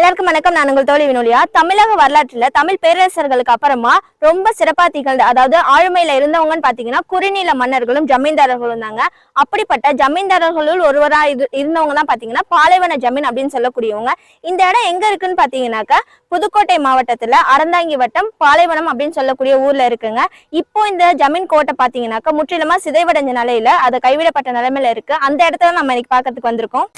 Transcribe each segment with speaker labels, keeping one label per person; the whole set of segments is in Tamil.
Speaker 1: எல்லாருக்கும் வணக்கம். நான் உங்கள் தோழி வினோலியா. தமிழக வரலாற்றுல தமிழ் பேரரசர்களுக்கு அப்புறமா ரொம்ப சிறப்பா திகழ்ந்த அதாவது ஆளுமையில இருந்தவங்கன்னு பாத்தீங்கன்னா குறுநில மன்னர்களும் ஜமீன்தாரர்களும் தாங்க. அப்படிப்பட்ட ஜமீன்தாரர்களுள் ஒருவரா இரு இருந்தவங்க தான் பாத்தீங்கன்னா பாலைவன ஜமீன் அப்படின்னு சொல்லக்கூடியவங்க. இந்த இடம் எங்க இருக்குன்னு பாத்தீங்கன்னாக்கா புதுக்கோட்டை மாவட்டத்துல அறந்தாங்கி வட்டம் பாலைவனம் அப்படின்னு சொல்லக்கூடிய ஊர்ல இருக்குங்க. இப்போ இந்த ஜமீன் கோட்டை பாத்தீங்கன்னாக்கா முற்றிலுமா சிதைவடைஞ்ச நிலையில அதை கைவிடப்பட்ட நிலைமையில இருக்கு. அந்த இடத்துல நம்ம இன்னைக்கு பார்க்கறதுக்கு வந்திருக்கோம்.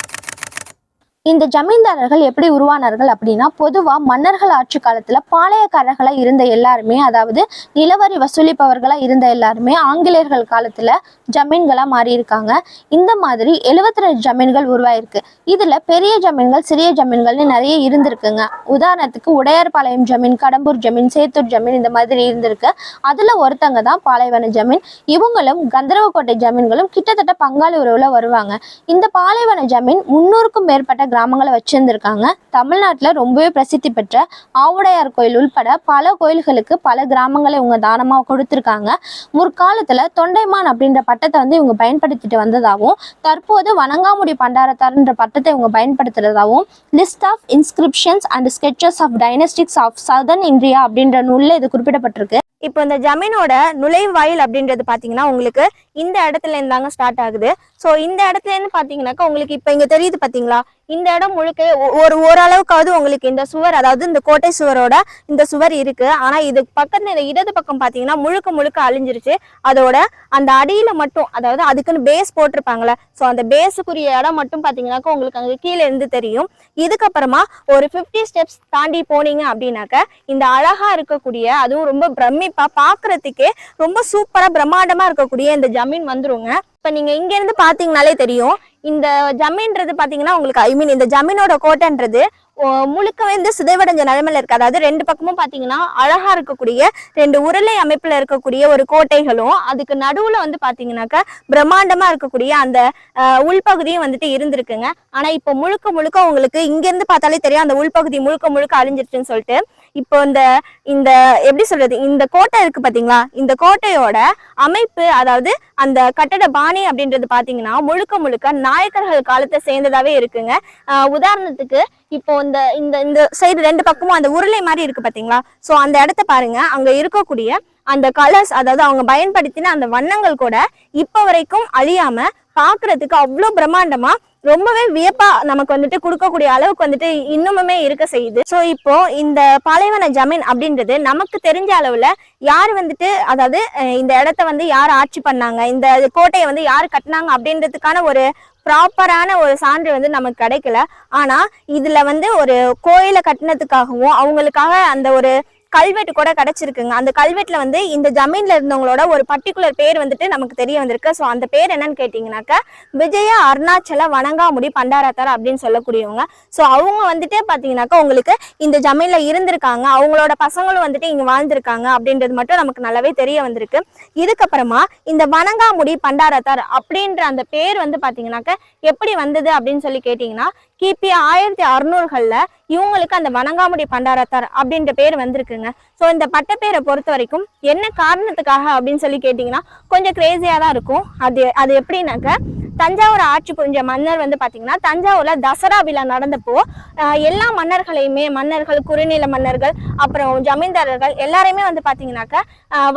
Speaker 2: இந்த ஜமீன்தாரர்கள் எப்படி உருவானார்கள் அப்படின்னா பொதுவா மன்னர்கள் ஆட்சி காலத்துல பாளையக்காரர்களா இருந்த எல்லாருமே அதாவது நிலவரி வசூலிப்பவர்களா இருந்த எல்லாருமே ஆங்கிலேயர்கள் காலத்துல ஜமீன்களா மாறி இருக்காங்க இந்த மாதிரி எழுபத்தி ரெண்டு ஜமீன்கள் உருவாயிருக்கு. இதுல பெரிய ஜமீன்கள் சிறிய ஜமீன்கள்னு நிறைய இருந்திருக்குங்க. உதாரணத்துக்கு உடையார்பாளையம் ஜமீன் கடம்பூர் ஜமீன் சேத்தூர் ஜமீன் இந்த மாதிரி இருந்திருக்கு. அதுல ஒருத்தங்க தான் பாலைவன ஜமீன். இவங்களும் கந்தரவக்கோட்டை ஜமீன்களும் கிட்டத்தட்ட பங்காளி உறவுல வருவாங்க. இந்த பாலைவன ஜமீன் முன்னூறுக்கும் மேற்பட்ட கிராமங்களை வச்சிருந்திருக்காங்க. தமிழ்நாட்டில் ரொம்பவே பிரசித்தி பெற்ற ஆவுடையார் கோயில் உள்பட பல கோயில்களுக்கு பல கிராமங்களை இவங்க தானமாக கொடுத்துருக்காங்க. முற்காலத்தில் தொண்டைமான் அப்படின்ற பட்டத்தை வந்து இவங்க பயன்படுத்திட்டு வந்ததாகவும் தற்போது வணங்காமுடி பண்டாரத்தார்ன்ற பட்டத்தை இவங்க பயன்படுத்துறதாகவும் list of inscriptions and sketches of dynastics of southern India அப்படின்ற நூலில் இது குறிப்பிடப்பட்டிருக்கு.
Speaker 1: இப்போ இந்த ஜமீனோட நுழைவாயில் அப்படின்றது பார்த்தீங்கன்னா உங்களுக்கு இந்த இடத்துல இருந்தாங்க ஸ்டார்ட் ஆகுது. ஸோ இந்த இடத்துல இருந்து பார்த்தீங்கன்னாக்கா உங்களுக்கு இப்போ இங்கே தெரியுது பார்த்தீங்களா? இந்த இடம் முழுக்க ஒரு ஓரளவுக்காவது உங்களுக்கு இந்த சுவர் அதாவது இந்த கோட்டை சுவரோட இந்த சுவர் இருக்கு. ஆனா இது பக்கத்துல இந்த இடது பக்கம் பாத்தீங்கன்னா முழுக்க முழுக்க அழிஞ்சிருச்சு. அதோட அந்த அடியில மட்டும் அதாவது அதுக்குன்னு பேஸ் போட்டிருப்பாங்களே ஸோ அந்த பேஸுக்குரிய இடம் மட்டும் பாத்தீங்கன்னாக்கா உங்களுக்கு அங்கே கீழே இருந்து தெரியும். இதுக்கப்புறமா ஒரு 50 ஸ்டெப்ஸ் தாண்டி போனீங்க அப்படின்னாக்க இந்த அழகா இருக்கக்கூடிய அதுவும் ரொம்ப பிரமி கண்டிப்பா பாக்குறதுக்கே ரொம்ப சூப்பரா பிரம்மாண்டமா இருக்கக்கூடிய இந்த ஜமீன் வந்துருங்க. இப்ப நீங்க இங்க இருந்து பாத்தீங்கனாலே தெரியும். இந்த ஜமீன்றது பாத்தீங்கன்னா உங்களுக்கு ஐ மீன் இந்த ஜமீனோட கோட்டைன்றது ஓ, இந்த சிதைவடைஞ்ச நிலைமையில இருக்கு. அதாவது ரெண்டு பக்கமும் பாத்தீங்கன்னா அழகா இருக்கக்கூடிய ரெண்டு உருளை அமைப்புல இருக்கக்கூடிய ஒரு கோட்டைகளும் அதுக்கு நடுவுல வந்து பாத்தீங்கன்னாக்கா பிரம்மாண்டமா இருக்கக்கூடிய அந்த உள்பகுதியும் வந்துட்டு இருந்திருக்குங்க. ஆனா இப்போ முழுக்க முழுக்க உங்களுக்கு இங்க இருந்து பார்த்தாலே தெரியும். அந்த உள்பகுதி முழுக்க முழுக்க அழிஞ்சிருச்சுன்னு சொல்லிட்டு இப்போ இந்த இந்த எப்படி சொல்றது இந்த கோட்டை இருக்கு பாத்தீங்களா? இந்த கோட்டையோட அமைப்பு அதாவது அந்த கட்டட பாணி அப்படின்றது பாத்தீங்கன்னா முழுக்க முழுக்க நாயக்கர்கள் காலத்தை சேர்ந்ததாவே இருக்குங்க. உதாரணத்துக்கு இப்போ இந்த இந்த இந்த சைடு ரெண்டு பக்கமும் அந்த உருளை மாதிரி இருக்கு பாத்தீங்களா? ஸோ அந்த இடத்த பாருங்க. அங்க இருக்கக்கூடிய அந்த கலர்ஸ் அதாவது அவங்க பயன்படுத்தின அந்த வண்ணங்கள் கூட இப்போ வரைக்கும் அழியாம பாக்குறதுக்கு அவ்வளோ பிரம்மாண்டமா ரொம்பவே வியப்பா நமக்கு வந்துட்டு கொடுக்கக்கூடிய அளவுக்கு வந்துட்டு இன்னுமுமே இருக்க செய்யுது. ஸோ இப்போ இந்த பாலைவன ஜமீன் அப்படின்றது நமக்கு தெரிஞ்ச அளவுல யார் வந்துட்டு அதாவது இந்த இடத்த வந்து யார் ஆட்சி பண்ணாங்க இந்த கோட்டையை வந்து யார் கட்டினாங்க அப்படின்றதுக்கான ஒரு ப்ராப்பரான ஒரு சான்று வந்து நமக்கு கிடைக்கல. ஆனா இதுல வந்து ஒரு கோயிலை கட்டினதுக்காகவும் அவங்களுக்காக அந்த ஒரு கல்வெட்டு கூட கிடைச்சிருக்குங்க. அந்த கல்வெட்டுல வந்து இந்த ஜமீன்ல இருந்தவங்களோட ஒரு பர்டிகுலர் பேர் வந்துட்டு நமக்கு தெரிய வந்திருக்கு. ஸோ அந்த பேர் என்னன்னு கேட்டிங்கனாக்கா விஜய அருணாச்சல வணங்காமுடி பண்டாரத்தார் அப்படின்னு சொல்லக்கூடியவங்க. ஸோ அவங்க வந்துட்டு பார்த்தீங்கன்னாக்கா உங்களுக்கு இந்த ஜமீன்ல இருந்திருக்காங்க. அவங்களோட பசங்களும் வந்துட்டு இங்க வாழ்ந்திருக்காங்க அப்படின்றது மட்டும் நமக்கு நல்லாவே தெரிய வந்திருக்கு. இதுக்கப்புறமா இந்த வணங்காமுடி பண்டாரத்தார் அப்படின்ற அந்த பேர் வந்து பார்த்தீங்கன்னாக்கா எப்படி வந்தது அப்படின்னு சொல்லி கேட்டிங்கன்னா கிபி ஆயிரத்தி அறுநூறுகளில் இவங்களுக்கு அந்த வணங்காமுடி பண்டாரத்தார் அப்படின்ற பேர் வந்திருக்குங்க. ஸோ இந்த பட்டப்பேரை பொறுத்த வரைக்கும் என்ன காரணத்துக்காக அப்படின்னு சொல்லி கேட்டிங்கன்னா கொஞ்சம் கிரேசியாக தான் இருக்கும். அது அது எப்படின்னாக்க தஞ்சாவூர் ஆட்சி புரிஞ்ச மன்னர் வந்து பார்த்தீங்கன்னா தஞ்சாவூரில் தசரா விழா நடந்தப்போ எல்லா மன்னர்களையுமே மன்னர்கள் குறுநில மன்னர்கள் அப்புறம் ஜமீன்தாரர்கள் எல்லாரையுமே வந்து பாத்தீங்கன்னாக்க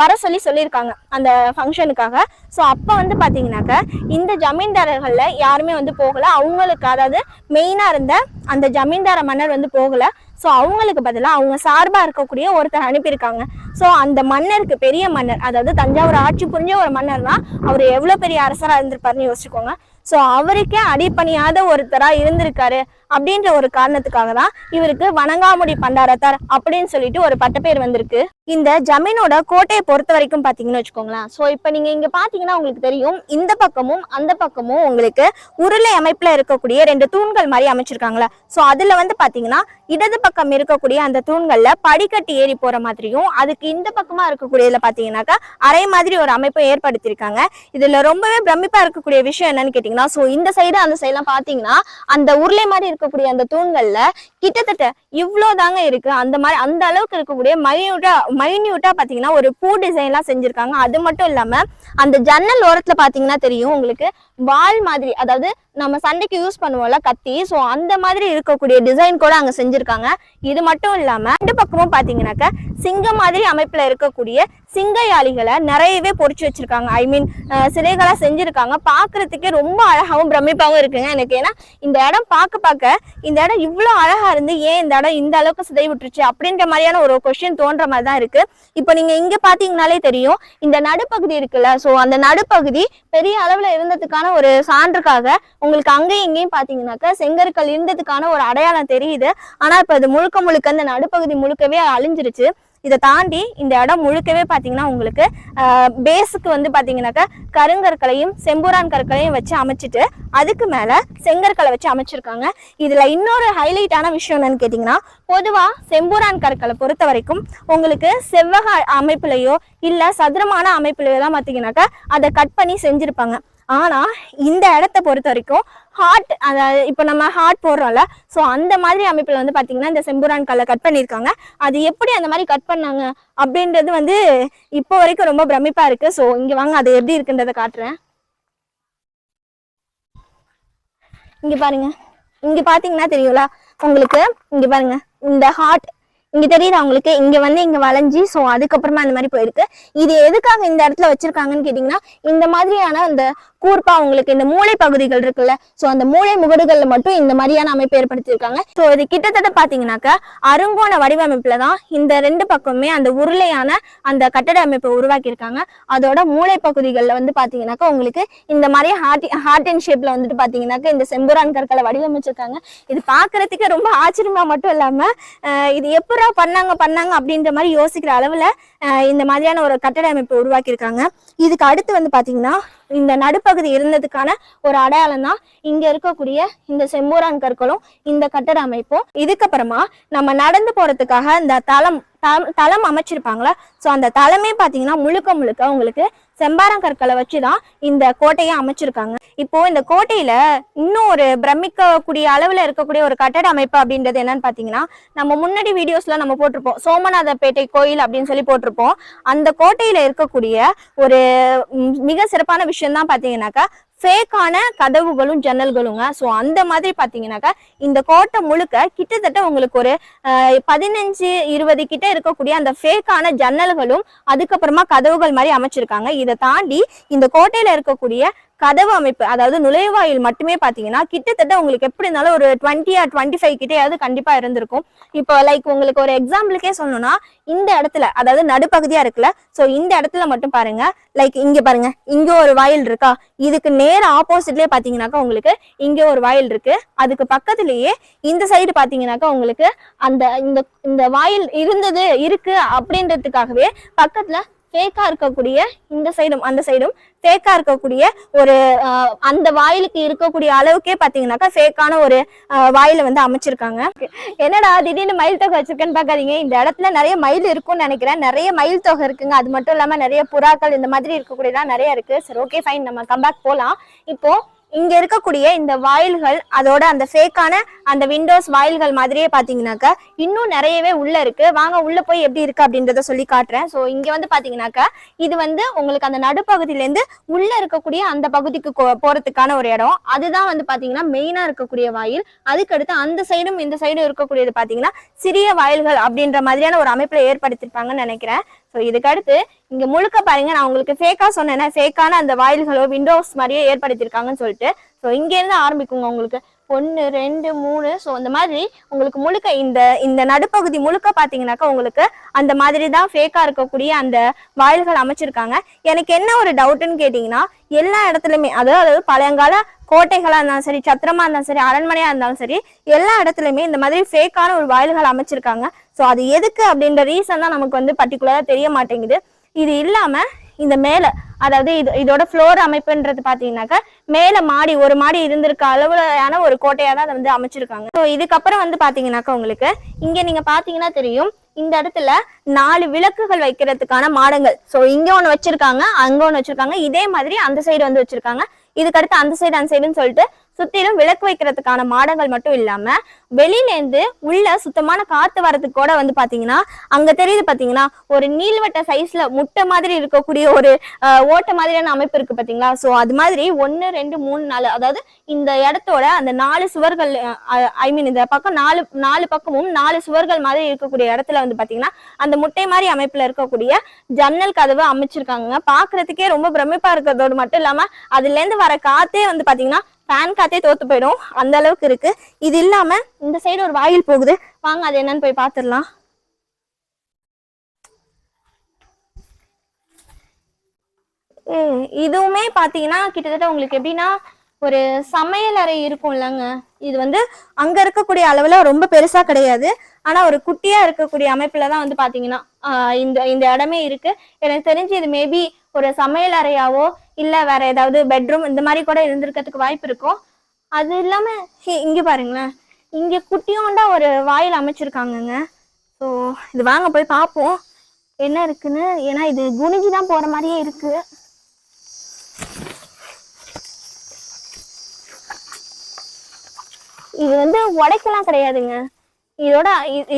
Speaker 1: வர சொல்லி சொல்லியிருக்காங்க அந்த ஃபங்க்ஷனுக்காக ஸோ அப்போ வந்து பாத்தீங்கன்னாக்க இந்த ஜமீன்தாரர்களில் யாருமே வந்து போகலை. அவங்களுக்கு அதாவது மெயினாக இருந்த அந்த ஜமீன்தார மன்னர் வந்து போகலை. ஸோ அவங்களுக்கு பதிலாக அவங்க சார்பா இருக்கக்கூடிய ஒருத்தர் அனுப்பியிருக்காங்க. ஸோ அந்த மன்னருக்கு பெரிய மன்னர் அதாவது தஞ்சாவூர் ஆட்சி புரிஞ்ச ஒரு மன்னர்னா அவர் எவ்வளோ பெரிய அரசராக இருந்திருப்பாருன்னு யோசிச்சுக்கோங்க. ஸோ அவருக்கே அடிப்பணியாத ஒருத்தரா இருந்திருக்காரு. அப்படின்ற ஒரு காரணத்துக்காக தான் இவருக்கு வணங்காமுடி பண்டாரத்தார் அப்படின்னு சொல்லிட்டு ஒரு பட்டப்பேர் வந்திருக்கு. இந்த ஜமீனோட கோட்டையை பொறுத்த வரைக்கும் பார்த்தீங்கன்னு வச்சுக்கோங்களேன். ஸோ இப்போ நீங்க இங்க பாத்தீங்கன்னா உங்களுக்கு தெரியும் இந்த பக்கமும் அந்த பக்கமும் உங்களுக்கு உருளை அமைப்புல இருக்கக்கூடிய ரெண்டு தூண்கள் மாதிரி அமைச்சிருக்காங்களா ஸோ அதுல வந்து பாத்தீங்கன்னா இடது பக்கம் இருக்கக்கூடிய அந்த தூண்களில் படிக்கட்டு ஏறி போற மாதிரியும் அதுக்கு இந்த பக்கமா இருக்கக்கூடியதில் பார்த்தீங்கன்னாக்கா அறை மாதிரி ஒரு அமைப்பை ஏற்படுத்தியிருக்காங்க. இதில் ரொம்பவே பிரமிப்பாக இருக்கக்கூடிய விஷயம் என்னன்னு கேட்டிங்கன்னா ஸோ இந்த சைடு அந்த சைடுலாம் பார்த்தீங்கன்னா அந்த உருளை மாதிரி இருக்கக்கூடிய அந்த தூண்கள்ல கிட்டத்தட்ட இவ்வளோ தாங்க இருக்கு. அந்த மாதிரி அந்த அளவுக்கு இருக்கக்கூடிய மைன்யூட்டா மைன்யூட்டா பாத்தீங்கன்னா ஒரு பூ டிசைன்லாம் செஞ்சிருக்காங்க. அது மட்டும் இல்லாம அந்த ஜன்னல் ஓரத்துல பாத்தீங்கன்னா தெரியும் உங்களுக்கு வால் மாதிரி அதாவது நம்ம சண்டைக்கு யூஸ் பண்ணுவோம்ல கத்தி. ஸோ அந்த மாதிரி இருக்கக்கூடிய டிசைன் கூட அங்கே செஞ்சுருக்காங்க. இது மட்டும் இல்லாமல் ரெண்டு பக்கமும் பார்த்தீங்கன்னாக்கா சிங்கம் மாதிரி அமைப்பில் இருக்கக்கூடிய சிங்கையாளிகளை நிறையவே பொறிச்சு வச்சிருக்காங்க. ஐ மீன் சிலைகளாக செஞ்சுருக்காங்க. பார்க்குறதுக்கே ரொம்ப அழகாகவும் பிரமிப்பாகவும் இருக்குங்க எனக்கு. ஏன்னா இந்த இடம் பார்க்க பார்க்க இந்த இடம் இவ்வளோ அழகாக இருந்து ஏன் இந்த இடம் இந்த அளவுக்கு சிதை விட்டுருச்சு அப்படின்ற மாதிரியான ஒரு கொஷின் தோன்ற மாதிரி தான் இருக்குது இப்போ நீங்கள் இங்கே பார்த்தீங்கனாலே தெரியும் இந்த நடுப்பகுதி இருக்குல்ல ஸோ அந்த நடுப்பகுதி பெரிய அளவில் இருந்ததுக்கான ஒரு சான்றுக்காக உங்களுக்கு அங்கேயும் இங்கேயும் பார்த்தீங்கன்னாக்கா செங்கற்கள் இருந்ததுக்கான ஒரு அடையாளம் தெரியுது. ஆனால் இப்போ அது முழுக்க முழுக்க இந்த நடுப்பகுதி முழுக்கவே அழிஞ்சிருச்சு. இதை தாண்டி இந்த இடம் முழுக்கவே பார்த்தீங்கன்னா உங்களுக்கு பேஸுக்கு வந்து பார்த்தீங்கன்னாக்கா கருங்கற்களையும் செம்புரான் கற்களையும் வச்சு அமைச்சிட்டு அதுக்கு மேலே செங்கற்களை வச்சு அமைச்சிருக்காங்க. இதில் இன்னொரு ஹைலைட்டான விஷயம் என்னன்னு கேட்டிங்கன்னா பொதுவாக செம்புரான் கற்களை பொறுத்த வரைக்கும் உங்களுக்கு செவ்வக அமைப்புலையோ இல்லை சதுரமான அமைப்புலையோ தான் பார்த்தீங்கன்னாக்கா அதை கட் பண்ணி செஞ்சுருப்பாங்க. ஆனா இந்த இடத்த பொறுத்த வரைக்கும் ஹார்ட் அதாவது இப்போ நம்ம ஹார்ட் போடுறோம்ல ஸோ அந்த மாதிரி அமைப்பில் வந்து பார்த்தீங்கன்னா இந்த செம்புரான் கல்லை கட் பண்ணியிருக்காங்க. அது எப்படி அந்த மாதிரி கட் பண்ணாங்க? அப்படின்றது வந்து இப்போ வரைக்கும் ரொம்ப பிரமிப்பா இருக்கு. ஸோ இங்க வாங்க அது எப்படி இருக்குன்றதை காட்டுறேன். இங்க பாருங்க. இங்க பாத்தீங்கன்னா தெரியும்ல உங்களுக்கு இங்க பாருங்க இந்த ஹார்ட் இங்க தெரியுது உங்களுக்கு? இங்க வந்து இங்க வளைஞ்சி ஸோ அதுக்கப்புறமா அந்த மாதிரி போயிருக்கு. இது எதுக்காக இந்த இடத்துல வச்சிருக்காங்கன்னு கேட்டிங்கன்னா இந்த மாதிரியான அந்த கூர்ப்பா உங்களுக்கு இந்த மூளை பகுதிகள் இருக்குல்ல ஸோ அந்த மூளை முகடுகள்ல மட்டும் இந்த மாதிரியான அமைப்பு ஏற்படுத்தியிருக்காங்க. ஸோ இது கிட்டத்தட்ட பார்த்தீங்கன்னாக்கா அருங்கோண வடிவமைப்புல தான் இந்த ரெண்டு பக்கமுமே அந்த உருளையான அந்த கட்டட அமைப்பை உருவாக்கியிருக்காங்க. அதோட மூளை பகுதிகளில் வந்து பார்த்தீங்கன்னாக்கா உங்களுக்கு இந்த மாதிரி ஹார்ட் ஹார்ட் அண்ட் ஷேப்ல வந்துட்டு பார்த்தீங்கன்னாக்கா இந்த செம்புரான் கற்களை வடிவமைச்சிருக்காங்க. இது பார்க்கிறதுக்கு ரொம்ப ஆச்சரியமா மட்டும் இல்லாம இது எப்படா பண்ணாங்க பண்ணாங்க அப்படின்ற மாதிரி யோசிக்கிற அளவுல இந்த மாதிரியான ஒரு கட்டட அமைப்பை உருவாக்கியிருக்காங்க. இதுக்கு அடுத்து வந்து பார்த்தீங்கன்னா இந்த நடுப்பகுதி இருந்ததுக்கான ஒரு அடையாளம் தான் இங்க இருக்கக்கூடிய இந்த செம்பூரான் கற்களும் இந்த கட்டட அமைப்பும். இதுக்கப்புறமா நம்ம நடந்து போறதுக்காக இந்த தளம் தளம் தளம் அமைச்சிருப்பாங்களா ஸோ அந்த தளமே பார்த்தீங்கன்னா முழுக்க முழுக்க உங்களுக்கு செம்பாரங்கற்களை வச்சு தான் இந்த கோட்டையை அமைச்சிருக்காங்க. இப்போ இந்த கோட்டையில இன்னும் ஒரு பிரமிக்கக்கூடிய அளவுல இருக்கக்கூடிய ஒரு கட்டட அமைப்பு அப்படின்றது என்னன்னு பாத்தீங்கன்னா நம்ம முன்னாடி வீடியோஸ்ல நம்ம போட்டிருப்போம். சோமநாதப்பேட்டை கோயில் அப்படின்னு சொல்லி போட்டிருப்போம். அந்த கோட்டையில இருக்கக்கூடிய ஒரு மிக சிறப்பான விஷயம் தான் பாத்தீங்கன்னாக்கா ஃபேக்கான கதவுகளும் ஜன்னல்களுங்க. ஸோ அந்த மாதிரி பார்த்தீங்கன்னாக்கா இந்த கோட்டை முழுக்க கிட்டத்தட்ட உங்களுக்கு ஒரு பதினஞ்சு இருபது கிட்ட இருக்கக்கூடிய அந்த ஃபேக்கான ஜன்னல்களும் அதுக்கப்புறமா கதவுகள் மாதிரி அமைச்சிருக்காங்க. இதை தாண்டி இந்த கோட்டையில இருக்கக்கூடிய கதவு அமைப்பு அதாவது நுழைவாயில் மட்டுமே பார்த்தீங்கன்னா கிட்டத்தட்ட உங்களுக்கு எப்படி இருந்தாலும் ஒரு டுவெண்ட்டி ஆர் டுவெண்ட்டி ஃபைவ் கிட்டேயாவது கண்டிப்பா இருந்திருக்கும். இப்போ லைக் உங்களுக்கு ஒரு எக்ஸாம்பிளுக்கே சொல்லணும்னா இந்த இடத்துல அதாவது நடுப்பகுதியா இருக்குல்ல ஸோ இந்த இடத்துல மட்டும் பாருங்க. லைக் இங்க பாருங்க இங்க ஒரு வாயில் இருக்கா? இதுக்கு நேர ஆப்போசிட்லயே பாத்தீங்கன்னாக்கா உங்களுக்கு இங்க ஒரு வாயில் இருக்கு. அதுக்கு பக்கத்துலயே இந்த சைடு பாத்தீங்கன்னாக்கா உங்களுக்கு அந்த இந்த இந்த வாயில் இருந்தது இருக்கு அப்படின்றதுக்காகவே பக்கத்துல ஃபேக்காக இருக்கக்கூடிய இந்த சைடும் அந்த சைடும் ஃபேக்காக இருக்கக்கூடிய ஒரு அந்த வாயிலுக்கு இருக்கக்கூடிய அளவுக்கே பாத்தீங்கன்னாக்கா ஃபேக்கான ஒரு வாயில வந்து அமைச்சிருக்காங்க. என்னடா திடீர்னு மயில் தொகை வச்சிருக்கேன்னு பார்க்காதீங்க இந்த இடத்துல நிறைய மயில் இருக்கும்னு நினைக்கிறேன். நிறைய மயில் தொகை இருக்குங்க. அது மட்டும் இல்லாம நிறைய புறாக்கள் இந்த மாதிரி இருக்கக்கூடியதான் நிறைய இருக்கு. சரி ஓகே ஃபைன் நம்ம கம்பேக் போகலாம் இப்போ இங்க இருக்கக்கூடிய இந்த வாயில்கள் அதோட அந்த ஃபேக்கான அந்த விண்டோஸ் வாயில்கள் மாதிரியே பாத்தீங்கன்னாக்கா இன்னும் நிறையவே உள்ள இருக்கு. வாங்க உள்ள போய் எப்படி இருக்கு அப்படின்றத சொல்லி காட்டுறேன். ஸோ இங்க வந்து பாத்தீங்கன்னாக்கா இது வந்து உங்களுக்கு அந்த நடுப்பகுதியில இருந்து உள்ள இருக்கக்கூடிய அந்த பகுதிக்கு போறதுக்கான ஒரு இடம். அதுதான் வந்து பாத்தீங்கன்னா மெயினா இருக்கக்கூடிய வாயில். அதுக்கடுத்து அந்த சைடும் இந்த சைடும் இருக்கக்கூடியது பாத்தீங்கன்னா சிறிய வாயில்கள் அப்படின்ற மாதிரியான ஒரு அமைப்புல ஏற்படுத்திருப்பாங்கன்னு நினைக்கிறேன். ஸோ இதுக்கு அடுத்து இங்க முழுக்க பாருங்க நான் உங்களுக்கு ஃபேக்கா சொன்னேன்னா ஃபேக்கான அந்த வாயில்களோ விண்டோஸ் மாதிரியே ஏற்படுத்தியிருக்காங்கன்னு சொல்லிட்டு. ஸோ இங்க இருந்து ஆரம்பிக்குங்க உங்களுக்கு. ஒன்று ரெண்டு மூணு. ஸோ அந்த மாதிரி உங்களுக்கு முழுக்க இந்த இந்த நடுப்பகுதி முழுக்க பார்த்தீங்கன்னாக்கா உங்களுக்கு அந்த மாதிரி தான் ஃபேக்காக இருக்கக்கூடிய அந்த வாயில்கள் அமைச்சிருக்காங்க. எனக்கு என்ன ஒரு டவுட்டுன்னு கேட்டிங்கன்னா எல்லா இடத்துலையுமே அதாவது பழையங்கால கோட்டைகளாக இருந்தாலும் சரி சத்திரமாக இருந்தாலும் சரி அரண்மனையாக இருந்தாலும் சரி எல்லா இடத்துலையுமே இந்த மாதிரி ஃபேக்கான ஒரு வாயில்கள் அமைச்சிருக்காங்க. ஸோ அது எதுக்கு அப்படின்ற ரீசன் தான் நமக்கு வந்து பர்டிகுலராக தெரிய மாட்டேங்குது. இது இல்லாமல் இந்த மேலே அதாவது இது இதோட ஃப்ளோர் அமைப்புன்றது பார்த்தீங்கன்னாக்கா மேலே மாடி ஒரு மாடி இருந்திருக்க அளவுலான ஒரு கோட்டையாக தான் அதை வந்து அமைச்சிருக்காங்க. ஸோ இதுக்கப்புறம் வந்து பார்த்தீங்கன்னாக்கா உங்களுக்கு இங்கே நீங்கள் பார்த்தீங்கன்னா தெரியும் இந்த இடத்துல நாலு விளக்குகள் வைக்கிறதுக்கான மாடங்கள். ஸோ இங்கே ஒன்று வச்சிருக்காங்க அங்கே ஒன்று வச்சிருக்காங்க இதே மாதிரி அந்த சைடு வந்து வச்சிருக்காங்க. இதுக்கடுத்து அந்த சைடு அந்த சைடுன்னு சொல்லிட்டு சுத்திலும் விளக்கு வைக்கிறதுக்கான மாடங்கள் மட்டும் இல்லாம வெளியிலேருந்து உள்ள சுத்தமான காத்து வரதுக்கு கூட வந்து பாத்தீங்கன்னா அங்க தெரியுது பாத்தீங்கன்னா ஒரு நீள்வட்ட சைஸ்ல முட்டை மாதிரி இருக்கக்கூடிய ஒரு ஓட்ட ஓட்டை மாதிரியான அமைப்பு இருக்கு பாத்தீங்களா? சோ அது மாதிரி ஒன்னு ரெண்டு மூணு நாலு அதாவது இந்த இடத்தோட அந்த நாலு சுவர்கள் ஐ மீன் இந்த பக்கம் நாலு நாலு பக்கமும் நாலு சுவர்கள் மாதிரி இருக்கக்கூடிய இடத்துல வந்து பாத்தீங்கன்னா அந்த முட்டை மாதிரி அமைப்புல இருக்கக்கூடிய ஜன்னல் கதவு அமைச்சிருக்காங்க பாக்குறதுக்கே ரொம்ப பிரமிப்பா இருக்கிறதோடு மட்டும் இல்லாம அதுல இருந்து வர காத்தே வந்து பாத்தீங்கன்னா ஃபேன் காத்தே தோத்து போயிடும். அந்த அளவுக்கு இருக்கு. இது இல்லாம இந்த சைடு ஒரு வாயில் போகுது. வாங்க அது என்னன்னு போய் பாத்துடலாம். இதுவுமே பாத்தீங்கன்னா கிட்டத்தட்ட உங்களுக்கு எப்படின்னா ஒரு சமையல் அறை இருக்கும் இல்லைங்க இது வந்து அங்க இருக்கக்கூடிய அளவுல ரொம்ப பெருசா கிடையாது. ஆனா ஒரு குட்டியா இருக்கக்கூடிய அமைப்புல தான் வந்து பாத்தீங்கன்னா இந்த இந்த இடமே இருக்கு. எனக்கு தெரிஞ்சு இது மேபி ஒரு சமையல் அறையாவோ இல்ல வேற ஏதாவது பெட்ரூம் இந்த மாதிரி கூட இருந்திருக்கிறதுக்கு வாய்ப்பு இருக்கும். அது இல்லாம இங்க பாருங்களேன். இங்க குட்டியோண்டா ஒரு வாயில் அமைச்சிருக்காங்கங்க. ஸோ இது வாங்க போய் பார்ப்போம் என்ன இருக்குன்னு? ஏன்னா இது குனிஞ்சு தான் போற மாதிரியே இருக்கு. இது வந்து உடைக்கலாம் கிடையாதுங்க. இதோட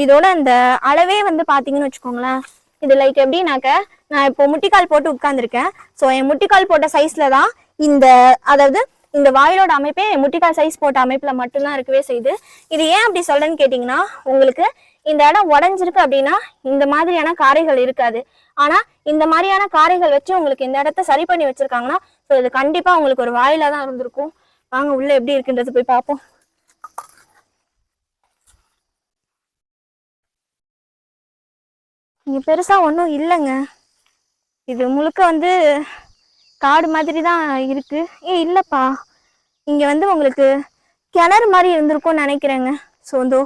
Speaker 1: இதோட அந்த அளவே வந்து பார்த்தீங்கன்னு வச்சுக்கோங்களேன். இது லைக் எப்படின்னாக்க நான் இப்போ முட்டிக்கால் போட்டு உட்காந்துருக்கேன் ஸோ என் முட்டிக்கால் போட்ட சைஸில் தான் இந்த அதாவது இந்த வாயிலோட அமைப்பே என் முட்டிக்கால் சைஸ் போட்ட அமைப்பில் மட்டும்தான் இருக்கவே செய்யுது. இது ஏன் அப்படி சொல்கிறேன்னு கேட்டிங்கன்னா உங்களுக்கு இந்த இடம் உடஞ்சிருக்கு அப்படின்னா இந்த மாதிரியான காரைகள் இருக்காது. ஆனால் இந்த மாதிரியான காரைகள் வச்சு உங்களுக்கு இந்த இடத்த சரி பண்ணி வச்சுருக்காங்கன்னா ஸோ இது கண்டிப்பாக உங்களுக்கு ஒரு வாயிலாக தான் இருந்திருக்கும். வாங்க உள்ளே எப்படி இருக்குன்றது போய் பார்ப்போம். இங்கே பெருசாக ஒன்றும் இல்லைங்க. இது முழுக்க வந்து காடு மாதிரி தான் இருக்குது ஏ இல்லைப்பா. இங்கே வந்து உங்களுக்கு கிணறு மாதிரி இருந்திருக்கும்னு நினைக்கிறேங்க. ஸோ வந்து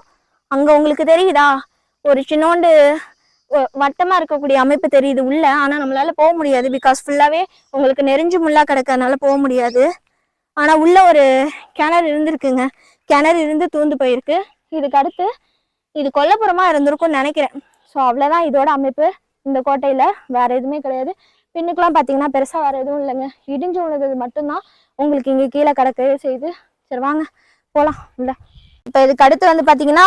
Speaker 1: அங்கே உங்களுக்கு தெரியுதா? ஒரு சின்னோண்டு வட்டமாக இருக்கக்கூடிய அமைப்பு தெரியுது உள்ள. ஆனால் நம்மளால் போக முடியாது. பிகாஸ் ஃபுல்லாகவே உங்களுக்கு நெறிஞ்சு முள்ளாக கிடக்கறனால போக முடியாது. ஆனால் உள்ள ஒரு கிணறு இருந்திருக்குங்க. கிணறு இருந்து தூந்து போயிருக்கு. இதுக்கு அடுத்து இது கொல்லப்புறமா இருந்திருக்கும்னு நினைக்கிறேன். ஸோ அவ்வளோதான் இதோட அமைப்பு. இந்த கோட்டையில் வேறு எதுவுமே கிடையாது. பின்னுக்கெலாம் பார்த்தீங்கன்னா பெருசாக வேறு எதுவும் இல்லைங்க. இடிஞ்சு விழுந்தது மட்டும்தான் உங்களுக்கு இங்கே கீழே கிடக்கவே செய்யுது. சரி வாங்க. போகலாம் இல்லை இப்போ இதுக்கு அடுத்து வந்து பார்த்தீங்கன்னா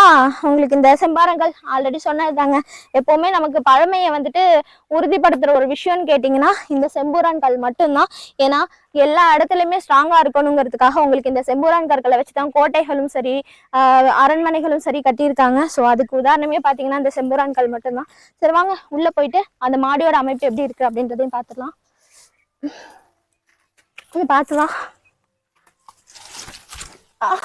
Speaker 1: உங்களுக்கு இந்த செம்பாரங்கள் ஆல்ரெடி சொன்னதுதாங்க. எப்போவுமே நமக்கு பழமையை வந்துட்டு உறுதிப்படுத்துகிற ஒரு விஷயம்னு கேட்டிங்கன்னா இந்த செம்பூரான் கல் மட்டும்தான். ஏன்னா எல்லா இடத்துலையுமே ஸ்ட்ராங்காக இருக்கணுங்கிறதுக்காக உங்களுக்கு இந்த செம்பூரான் கற்களை வச்சு தான் கோட்டைகளும் சரி அரண்மனைகளும் சரி கட்டியிருக்காங்க. ஸோ அதுக்கு உதாரணமே பார்த்தீங்கன்னா இந்த செம்பூரான் கல் மட்டும்தான். சரி வாங்க உள்ளே போயிட்டு அந்த மாடியோட அமைப்பு எப்படி இருக்குது அப்படின்றதையும் பார்த்துடலாம் இது பார்த்துலாம் ஏய்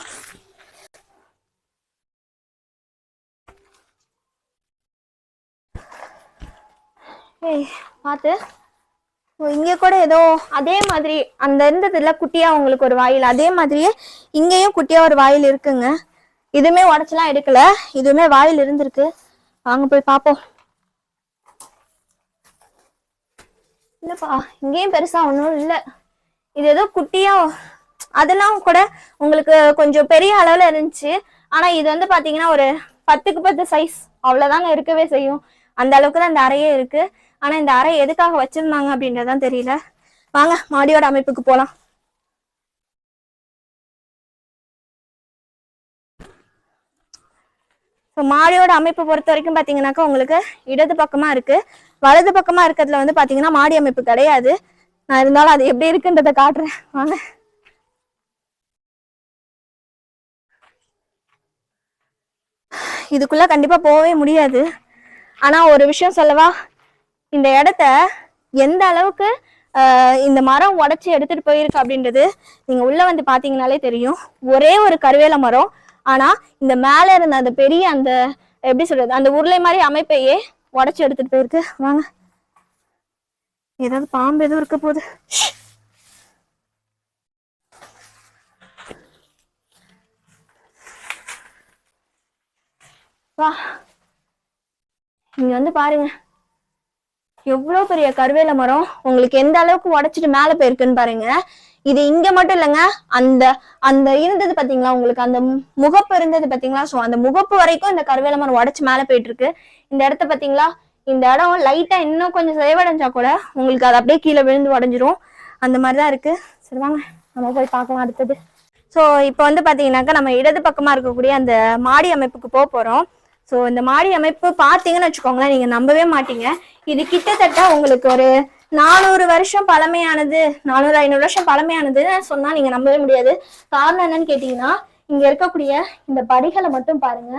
Speaker 1: பார்த்து. ஓ இங்கே கூட ஏதோ அதே மாதிரி அந்த இருந்ததுல குட்டியா உங்களுக்கு ஒரு வாயில். அதே மாதிரியே இங்கேயும் குட்டியா ஒரு வாயில் இருக்குங்க. இதுவுமே உடச்செல்லாம் எடுக்கல. இதுவுமே வாயில் இருந்திருக்கு. வாங்க போய் பார்ப்போம். இல்லப்பா இங்கேயும் பெருசா ஒன்றும் இல்லை. இது ஏதோ குட்டியா அதெல்லாம் கூட உங்களுக்கு கொஞ்சம் பெரிய அளவுல இருந்துச்சு. ஆனா இது வந்து பாத்தீங்கன்னா ஒரு பத்துக்கு பத்து சைஸ் அவ்வளவுதாங்க இருக்கவே செய்யும். அந்த அளவுக்கு தான் இந்த அறையே இருக்கு. ஆனா இந்த அறை எதுக்காக வச்சிருந்தாங்க அப்படின்றதான் தெரியல. வாங்க மாடியோட அமைப்புக்கு போலாம். ஸோ மாடியோட அமைப்பு பொறுத்த வரைக்கும் பார்த்தீங்கன்னாக்கா உங்களுக்கு இடது பக்கமா இருக்கு. வலது பக்கமா இருக்கிறதுல வந்து பார்த்தீங்கன்னா மாடி அமைப்பு கிடையாது. நான் இருந்தாலும் அது எப்படி இருக்குன்றதை காட்டுறேன். வாங்க. இதுக்குள்ள கண்டிப்பா போகவே முடியாது. ஆனா ஒரு விஷயம் சொல்லவா? இந்த இடத்த எந்த அளவுக்கு இந்த மரம் உடைச்சி எடுத்துட்டு போயிருக்கு அப்படின்றது நீங்க உள்ள வந்து பாத்தீங்கனாலே தெரியும். ஒரே ஒரு கருவேல மரம். ஆனா இந்த மேல இருந்த அந்த பெரிய அந்த எப்படி சொல்றது அந்த உருளை மாதிரி அமைப்பையே உடைச்சி எடுத்துட்டு போயிருக்கு. வாங்க. ஏதாவது பாம்பு எதுவும் இருக்க போகுது. வா. இங்க வந்து பாருங்க. எவ்வளோ பெரிய கருவேல மரம்? உங்களுக்கு எந்த அளவுக்கு உடைச்சிட்டு மேலே போயிருக்குன்னு பாருங்க. இது இங்க மட்டும் இல்லைங்க. அந்த அந்த இருந்தது பாத்தீங்களா? உங்களுக்கு அந்த முகப்பு இருந்தது பாத்தீங்களா? ஸோ அந்த முகப்பு வரைக்கும் இந்த கருவேல மரம் உடைச்சு மேலே போயிட்டு இருக்கு இந்த இடத்த பாத்தீங்களா? இந்த இடம் லைட்டா இன்னும் கொஞ்சம் சேவடைஞ்சா கூட உங்களுக்கு அது அப்படியே கீழே விழுந்து உடஞ்சிரும். அந்த மாதிரிதான் இருக்கு. சரி வாங்க. நம்ம போய் பார்க்கலாம் அடுத்தது. ஸோ இப்போ வந்து பார்த்தீங்கன்னாக்கா நம்ம இடது பக்கமாக இருக்கக்கூடிய அந்த மாடி அமைப்புக்கு போக போகிறோம் ஸோ இந்த மாடி அமைப்பு பார்த்தீங்கன்னு வச்சுக்கோங்களேன் நீங்கள் நம்பவே மாட்டீங்க. இது கிட்டத்தட்ட உங்களுக்கு ஒரு நானூறு வருஷம் பழமையானது நானூறு ஐநூறு வருஷம் பழமையானதுன்னு சொன்னால் நீங்கள் நம்பவே முடியாது. காரணம் என்னன்னு கேட்டிங்கன்னா இங்கே இருக்கக்கூடிய இந்த படிகளை மட்டும் பாருங்க.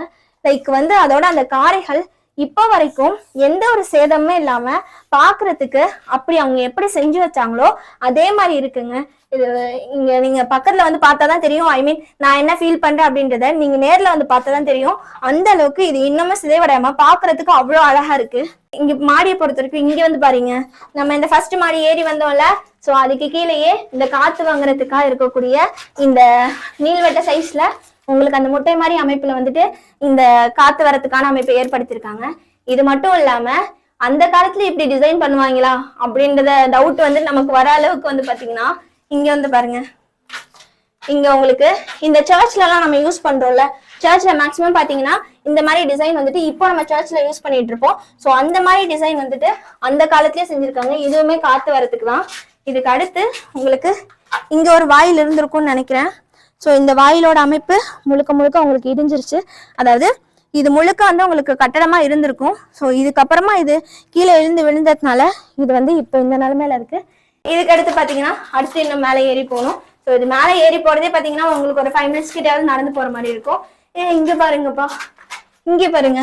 Speaker 1: லைக் வந்து அதோட அந்த காரைகள் இப்போ வரைக்கும் எந்த ஒரு சேதமுமே இல்லாம பாக்குறதுக்கு அப்படி அவங்க எப்படி செஞ்சு வச்சாங்களோ அதே மாதிரி இருக்குங்க. இது இங்க நீங்க பக்கத்துல வந்து பார்த்தா தான் தெரியும். ஐ மீன் நான் என்ன ஃபீல் பண்றேன் அப்படின்றத நீங்க நேர்ல வந்து பார்த்தா தான் தெரியும். அந்த அளவுக்கு இது இன்னமும் சிதைவடையாம பாக்குறதுக்கு அவ்வளோ அழகா இருக்கு. இங்க மாடியை பொறுத்த வரைக்கும் இங்க வந்து பாருங்க. நம்ம இந்த ஃபர்ஸ்ட் மாடி ஏறி வந்தோம்ல சோ அதுக்கு கீழேயே இந்த காத்து வாங்குறதுக்காக இருக்கக்கூடிய இந்த நீள்வட்ட சைஸ்ல உங்களுக்கு அந்த முட்டை மாதிரி அமைப்புல வந்துட்டு இந்த காத்து வரத்துக்கான அமைப்பை ஏற்படுத்தியிருக்காங்க. இது மட்டும் இல்லாம அந்த காலத்துல இப்படி டிசைன் பண்ணுவாங்களா அப்படின்றத டவுட் வந்து நமக்கு வர அளவுக்கு வந்து பாத்தீங்கன்னா இங்க வந்து பாருங்க. இங்க உங்களுக்கு இந்த சர்ச்ல எல்லாம் நம்ம யூஸ் பண்றோம்ல சர்ச்ல மேக்ஸிமம் பாத்தீங்கன்னா இந்த மாதிரி டிசைன் வந்துட்டு இப்போ நம்ம சர்ச்ல யூஸ் பண்ணிட்டு இருப்போம். ஸோ அந்த மாதிரி டிசைன் வந்துட்டு அந்த காலத்திலேயே செஞ்சிருக்காங்க. இதுவுமே காத்து வரதுக்கு தான். இதுக்கு அடுத்து உங்களுக்கு இங்க ஒரு வாயில் இருந்திருக்கும்னு நினைக்கிறேன். ஸோ இந்த வாயிலோட அமைப்பு முழுக்க முழுக்க உங்களுக்கு இடிஞ்சிருச்சு. அதாவது இது முழுக்க வந்து உங்களுக்கு கட்டடமா இருந்திருக்கும். ஸோ இதுக்கப்புறமா இது கீழே விழுந்து விழுந்ததுனால இது வந்து இப்போ இந்த நிலைமையில இருக்கு. இதுக்கு அடுத்து பார்த்தீங்கன்னா அடுத்து இன்னும் மேலே ஏறி போகணும். ஸோ இது மேலே ஏறி போகிறதே பார்த்தீங்கன்னா உங்களுக்கு ஒரு ஃபைவ் மினிட்ஸ் கிட்டயாவது நடந்து போகிற மாதிரி இருக்கும். ஏ இங்கே பாருங்கப்பா. இங்கே பாருங்க.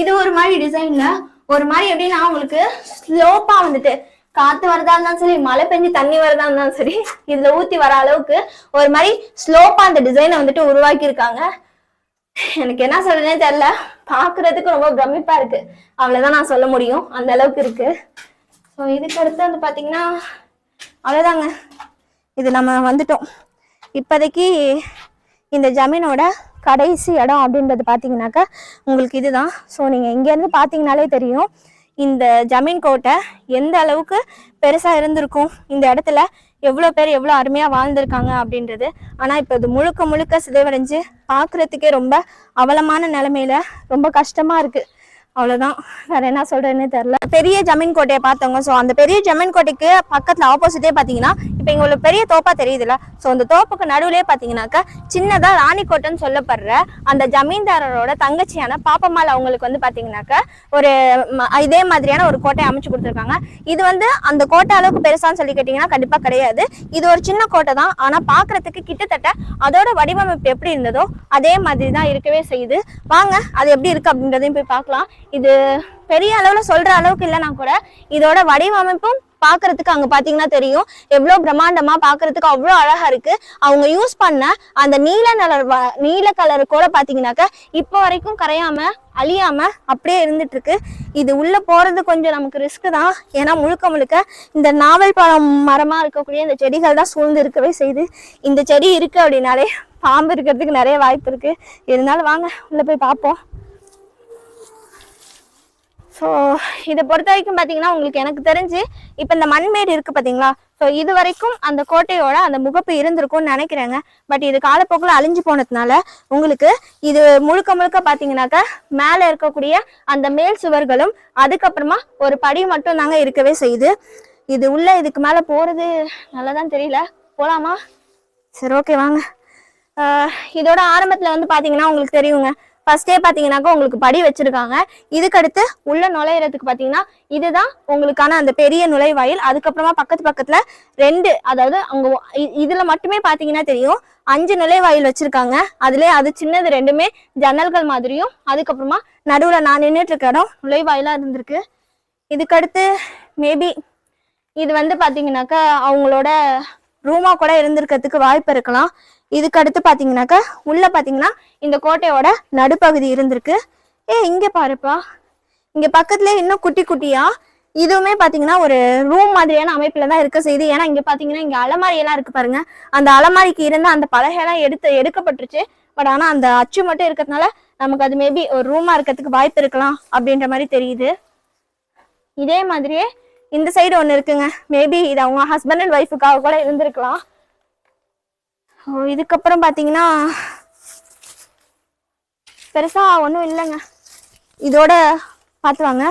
Speaker 1: இது ஒரு மாதிரி டிசைனில் ஒரு மாதிரி எப்படின்னா உங்களுக்கு ஸ்லோப்பாக வந்துட்டு காத்து வரதா இருந்தாலும் சரி மழை பெஞ்சு தண்ணி வரதா இருந்தாலும் சரி இதுல ஊத்தி வர அளவுக்கு ஒரு மாதிரி ஸ்லோப்பா அந்த டிசைனை வந்துட்டு உருவாக்கி இருக்காங்க எனக்கு என்ன சொல்றதுனே தெரியல. பாக்குறதுக்கு ரொம்ப பிரமிப்பா இருக்கு. அவ்வளவுதான் நான் சொல்ல முடியும். அந்த அளவுக்கு இருக்கு. ஸோ இதுக்கு அடுத்து வந்து பார்த்தீங்கன்னா அவ்வளோதாங்க இது நம்ம வந்துட்டோம். இப்போதைக்கு இந்த ஜமீனோட கடைசி இடம் அப்படின்றது பார்த்தீங்கன்னாக்கா உங்களுக்கு இதுதான். ஸோ நீங்கள் இங்கேருந்து பார்த்தீங்கனாலே தெரியும் இந்த ஜமீன் கோட்டை எந்த அளவுக்கு பெருசாக இருந்திருக்கும் இந்த இடத்துல எவ்வளோ பேர் எவ்வளோ அருமையாக வாழ்ந்திருக்காங்க அப்படின்றது. ஆனால் இப்போ இது முழுக்க முழுக்க சிதைவடைஞ்சு பார்க்குறதுக்கே ரொம்ப அவலமான நிலமையில ரொம்ப கஷ்டமாக இருக்குது அவ்வளோதான் வேற என்ன சொல்றேன்னு தெரியல. பெரிய ஜமீன் கோட்டையை பார்த்தவங்க ஸோ அந்த பெரிய ஜமீன் கோட்டைக்கு பக்கத்தில் ஆப்போசிட்டே பார்த்தீங்கன்னா இப்போ இங்கே ஒரு பெரிய தோப்பா தெரியுதுல்ல? ஸோ அந்த தோப்புக்கு நடுவுலயே பார்த்தீங்கன்னாக்கா சின்னதாக ராணிக்கோட்டைன்னு சொல்லப்படுற அந்த ஜமீன்தாரரோட தங்கச்சியான பாப்பம்மாள் அவங்களுக்கு வந்து பார்த்தீங்கன்னாக்கா ஒரு இதே மாதிரியான ஒரு கோட்டையை அமைச்சு கொடுத்துருக்காங்க. இது வந்து அந்த கோட்டை அளவுக்கு பெருசான்னு சொல்லி கேட்டிங்கன்னா கண்டிப்பாக கிடையாது. இது ஒரு சின்ன கோட்டை தான். ஆனால் பார்க்கறதுக்கு கிட்டத்தட்ட அதோட வடிவமைப்பு எப்படி இருந்ததோ அதே மாதிரி தான் இருக்கவே செய்யுது. வாங்க அது எப்படி இருக்கு அப்படின்றதையும் போய் பார்க்கலாம். இது பெரிய அளவில் சொல்கிற அளவுக்கு இல்லைன்னா கூட இதோட வடிவமைப்பும் பார்க்கறதுக்கு அங்கே பார்த்தீங்கன்னா தெரியும். எவ்வளோ பிரம்மாண்டமாக பார்க்கறதுக்கு அவ்வளோ அழகாக இருக்குது அவங்க யூஸ் பண்ண அந்த நீல கலர் நீல கலர் கூட பார்த்தீங்கன்னாக்கா இப்போ வரைக்கும் கரையாமல் அழியாமல் அப்படியே இருந்துட்டுருக்கு. இது உள்ளே போகிறது கொஞ்சம் நமக்கு ரிஸ்க்கு தான். ஏன்னா முழுக்க முழுக்க இந்த நாவல் பழம் மரமாக இருக்கக்கூடிய இந்த செடிகள் தான் சூழ்ந்து இருக்கவே செய்யுது. இந்த செடி இருக்குது அப்படின்னாலே பாம்பு இருக்கிறதுக்கு நிறைய வாய்ப்பு இருக்குது இருந்தாலும் வாங்க உள்ளே போய் பார்ப்போம் ஸோ இதை பொறுத்த வரைக்கும் பார்த்தீங்கன்னா உங்களுக்கு எனக்கு தெரிஞ்சு இப்போ இந்த மண்மேடு இருக்குது பார்த்தீங்களா ஸோ இது வரைக்கும் அந்த கோட்டையோட அந்த முகப்பு இருந்திருக்கும்னு நினைக்கிறேங்க. பட் இது காலப்போக்கில் அழிஞ்சு போனதுனால உங்களுக்கு இது முழுக்க முழுக்க பார்த்தீங்கன்னாக்கா மேலே இருக்கக்கூடிய அந்த மேல் சுவர்களும் அதுக்கப்புறமா ஒரு படி மட்டும் தாங்க இருக்கவே செய்யுது. இது உள்ள இதுக்கு மேலே போகிறது நல்லதான் தெரியல. போகலாமா சரி ஓகே வாங்க. இதோட ஆரம்பத்தில் வந்து பார்த்தீங்கன்னா உங்களுக்கு தெரியுங்க. ஃபர்ஸ்டே பார்த்தீங்கன்னாக்கா உங்களுக்கு படி வச்சிருக்காங்க. இதுக்கடுத்து உள்ள நுழையிறதுக்கு பார்த்தீங்கன்னா இதுதான் உங்களுக்கான அந்த பெரிய நுழைவாயில். அதுக்கப்புறமா பக்கத்து பக்கத்தில் ரெண்டு அதாவது அவங்க இதில் இ- மட்டுமே பார்த்தீங்கன்னா தெரியும். அஞ்சு நுழைவாயில் வச்சிருக்காங்க. அதுலேயே அது சின்னது ரெண்டுமே ஜன்னல்கள் மாதிரியும் அதுக்கப்புறமா நடுவில் நான் நின்றுட்டு இருக்க இடம் நுழைவாயிலாக இருந்திருக்கு. இதுக்கடுத்து மேபி இது வந்து பார்த்தீங்கன்னாக்கா அவங்களோட ரூமாக கூட இருந்திருக்கிறதுக்கு வாய்ப்பு இருக்கலாம். இதுக்கு அடுத்து பார்த்தீங்கன்னாக்கா உள்ளே பார்த்தீங்கன்னா இந்த கோட்டையோட நடுப்பகுதி இருந்திருக்கு. ஏ இங்கே பாருப்பா. இங்கே பக்கத்துலேயே இன்னும் குட்டி குட்டியாக இதுவுமே பார்த்தீங்கன்னா ஒரு ரூம் மாதிரியான அமைப்பில் தான் இருக்க செய்யுது ஏன்னா இங்கே பார்த்தீங்கன்னா இங்கே அலமாரி எல்லாம் இருக்கு பாருங்க. அந்த அலமாரிக்கு இருந்த அந்த பலகையெல்லாம் எடுத்து எடுக்கப்பட்டுருச்சு. பட் ஆனால் அந்த அச்சு மட்டும் இருக்கிறதுனால நமக்கு அது மேபி ஒரு ரூமாக இருக்கிறதுக்கு வாய்ப்பு இருக்கலாம் அப்படின்ற மாதிரி தெரியுது. இதே மாதிரியே இந்த சைடு ஒன்று இருக்குங்க. மேபி இது அவங்க ஹஸ்பண்ட் அண்ட் ஒய்ஃபுக்காக கூட இருந்திருக்கலாம். இதுக்கப்புறம் பார்த்தீங்கன்னா பெருசாக ஒன்றும் இல்லைங்க. இதோட பார்த்துவாங்க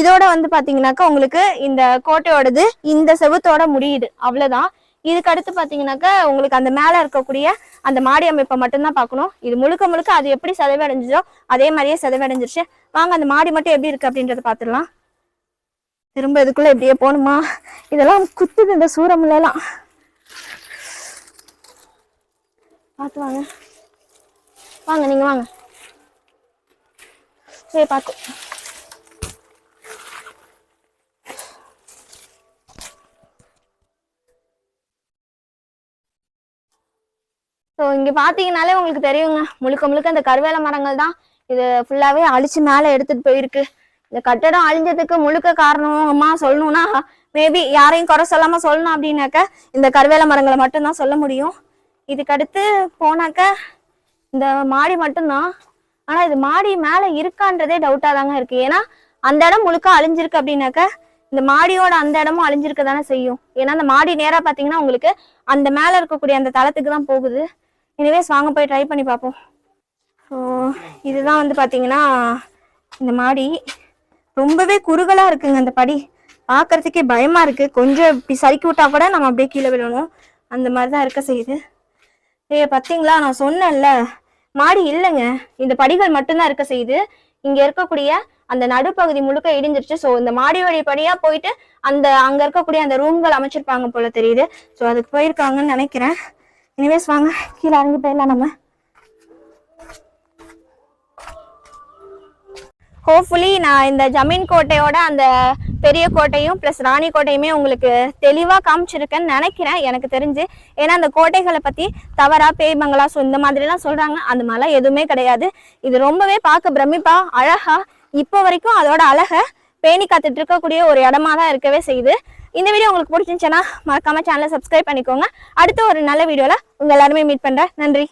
Speaker 1: இதோட வந்து பார்த்தீங்கன்னாக்கா உங்களுக்கு இந்த கோட்டையோடது இந்த செவுத்தோட முடியுது. அவ்வளோதான் இதுக்கு அடுத்து பார்த்தீங்கன்னாக்கா உங்களுக்கு அந்த மேலே இருக்கக்கூடிய அந்த மாடி அமைப்பை மட்டும்தான் பார்க்கணும். இது முழுக்க முழுக்க அது எப்படி சிதைவடைஞ்சிச்சோ அதே மாதிரியே சிதைவடைஞ்சிருச்சு வாங்க அந்த மாடி மட்டும் எப்படி இருக்கு அப்படின்றத பார்த்துடலாம் திரும்ப இதுக்குள்ளே இப்படியே போகணுமா? இதெல்லாம் குத்துது இந்த சூரமுலாம் பார்த்து வாங்க. வாங்க நீங்கள் வாங்க. சரி பார்த்து. ஸோ இங்கே பார்த்தீங்கனாலே உங்களுக்கு தெரியுங்க. முழுக்க முழுக்க இந்த கருவேல மரங்கள் தான். இது ஃபுல்லாகவே அழிச்சு மேலே எடுத்துகிட்டு போயிருக்கு. இந்த கட்டடம் அழிஞ்சதுக்கு முழுக்க காரணமா சொல்லணும்னா மேபி யாரையும் குறை சொல்லாமல் சொல்லணும் அப்படின்னாக்க இந்த கருவேல மரங்களை மட்டும்தான் சொல்ல முடியும். இதுக்கு அடுத்து போனாக்க இந்த மாடி மட்டும்தான். ஆனா இது மாடி மேல இருக்கான்றதே டவுட்டா தாங்க இருக்கு. ஏன்னா அந்த இடம் முழுக்க அழிஞ்சிருக்கு அப்படின்னாக்க இந்த மாடியோட அந்த இடமும் அழிஞ்சிருக்க தானே செய்யும். ஏன்னா அந்த மாடி நேரா பாத்தீங்கன்னா உங்களுக்கு அந்த மேல இருக்கக்கூடிய அந்த தளத்துக்கு தான் போகுது. எனிவேஸ் வாங்க போய் ட்ரை பண்ணி பார்ப்போம் ஸோ இதுதான் வந்து பாத்தீங்கன்னா இந்த மாடி. ரொம்பவே குறுகலா இருக்குங்க அந்த படி. பார்க்கறதுக்கே பயமா இருக்கு. கொஞ்சம் இப்படி சறுக்கி விட்டா கூட நம்ம அப்படியே கீழே விழணும். அந்த மாதிரி தான் இருக்க செய்யுது. ஏய் பார்த்தீங்களா நான் சொன்னேன்ல. மாடி இல்லைங்க. இந்த படிகள் மட்டும்தான் இருக்க செய்யுது. இங்க இருக்கக்கூடிய அந்த நடுப்பகுதி முழுக்க இடிஞ்சிருச்சு. ஸோ இந்த மாடி வழி படியா போயிட்டு அந்த அங்க இருக்கக்கூடிய அந்த ரூம்கள் அமைச்சிருப்பாங்க போல தெரியுது. ஸோ அதுக்கு போயிருக்காங்கன்னு நினைக்கிறேன். இனிமேஸ் வாங்க. கீழே இறங்கி போயிடலாம் நம்ம. ஹோப்ஃபுல்லி நான் இந்த ஜமீன் கோட்டையோட அந்த பெரிய கோட்டையும் ப்ளஸ் ராணி கோட்டையுமே உங்களுக்கு தெளிவாக காமிச்சிருக்கேன்னு நினைக்கிறேன். எனக்கு தெரிஞ்சு. ஏன்னா அந்த கோட்டைகளை பற்றி தவறா பேய் பங்களா ஸோ இந்த மாதிரிலாம் சொல்கிறாங்க அந்த மாதிரிலாம் எதுவுமே கிடையாது. இது ரொம்பவே பார்க்க பிரமிப்பா அழகாக இப்போ வரைக்கும் அதோட அழகை பேணி காத்துட்டு இருக்கக்கூடிய ஒரு இடமா தான் இருக்கவே செய்யுது. இந்த வீடியோ உங்களுக்கு பிடிச்சிருந்துச்சுன்னா மறக்காம சேனலை சப்ஸ்கிரைப் பண்ணிக்கோங்க. அடுத்த ஒரு நல்ல வீடியோவில் உங்கள் எல்லாருமே மீட் பண்ணுறேன் நன்றி.